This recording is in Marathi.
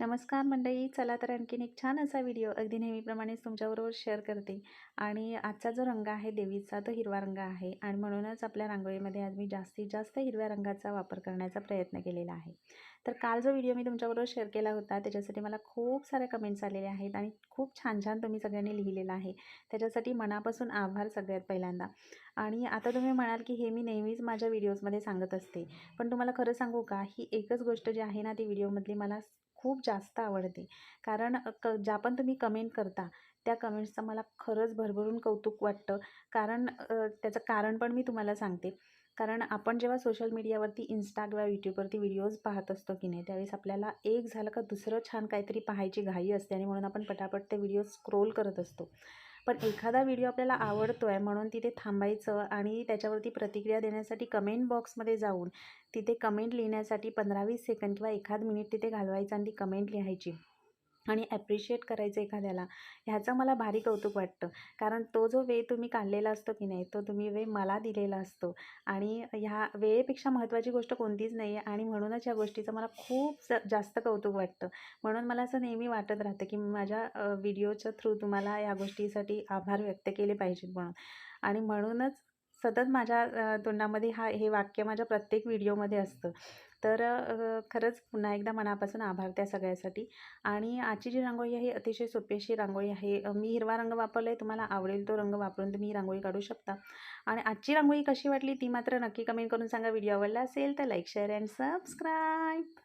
नमस्कार मंडळी चला तर आणखीन एक छान असा व्हिडिओ अगदी नेहमीप्रमाणेच तुमच्याबरोबर शेअर करते. आणि आजचा जो रंग आहे देवीचा तो हिरवा रंग आहे. आणि म्हणूनच आपल्या रांगोळीमध्ये आज मी जास्तीत जास्त हिरव्या रंगाचा वापर करण्याचा प्रयत्न केलेला आहे. तर काल जो व्हिडिओ मी तुमच्याबरोबर शेअर केला होता त्याच्यासाठी मला खूप साऱ्या कमेंट्स आलेले आहेत आणि खूप छान छान तुम्ही सगळ्यांनी लिहिलेलं आहे. त्याच्यासाठी मनापासून आभार सगळ्यात पहिल्यांदा. आणि आता तुम्ही म्हणाल की हे मी नेहमीच माझ्या व्हिडिओजमध्ये सांगत असते. पण तुम्हाला खरं सांगू का ही एकच गोष्ट जी आहे ना ती व्हिडिओमधली मला खूप जास्त आवडते. कारण क ज्या पण तुम्ही कमेंट करता त्या कमेंट्सचं मला खरंच भरभरून कौतुक वाटतं. कारण त्याचं कारण पण मी तुम्हाला सांगते. कारण आपण जेव्हा सोशल मीडियावरती इन्स्टा किंवा यूट्यूबवरती व्हिडिओज पाहत असतो की नाही त्यावेळेस आपल्याला एक झालं का दुसरं छान काहीतरी पाहायची घाई असते आणि म्हणून आपण पटापट ते व्हिडिओ स्क्रोल करत असतो. पण एखादा व्हिडिओ आपल्याला आवडतो आहे म्हणून तिथे थांबायचं आणि त्याच्यावरती प्रतिक्रिया देण्यासाठी कमेंट बॉक्समध्ये जाऊन तिथे कमेंट लिहिण्यासाठी पंधरा वीस सेकंद किंवा एखाद मिनिट तिथे घालवायचं आणि ती कमेंट लिहायची. आणि ॲप्रिशिएट करायचं एखाद्याला ह्याचं मला भारी कौतुक वाटतं. कारण तो जो वे तुम्ही काढलेला असतो की नाही तो तुम्ही वे मला दिलेला असतो. आणि ह्या वेळेपेक्षा महत्त्वाची गोष्ट कोणतीच नाही आहे आणि म्हणूनच ह्या गोष्टीचं मला खूप जास्त कौतुक वाटतं. म्हणून मला असं नेहमी वाटत राहतं की माझ्या व्हिडिओच्या थ्रू तुम्हाला या गोष्टीसाठी आभार व्यक्त केले पाहिजेत म्हणून. आणि म्हणूनच सतत माझ्या तोंडामध्ये हा हे वाक्य माझ्या प्रत्येक व्हिडिओमध्ये असतं. तर खरंच पुन्हा एकदा मनापासून आभार त्या सगळ्यासाठी. आणि आजची जी रांगोळी आहे अतिशय सोपी अशी रांगोळी आहे. मी हिरवा रंग वापरला आहे तुम्हाला आवडेल तो रंग वापरून तुम्ही ही रांगोळी काढू शकता. आणि आजची रांगोळी कशी वाटली ती मात्र नक्की कमेंट करून सांगा. व्हिडिओ आवडला असेल तर लाईक शेअर अँड सबस्क्राईब.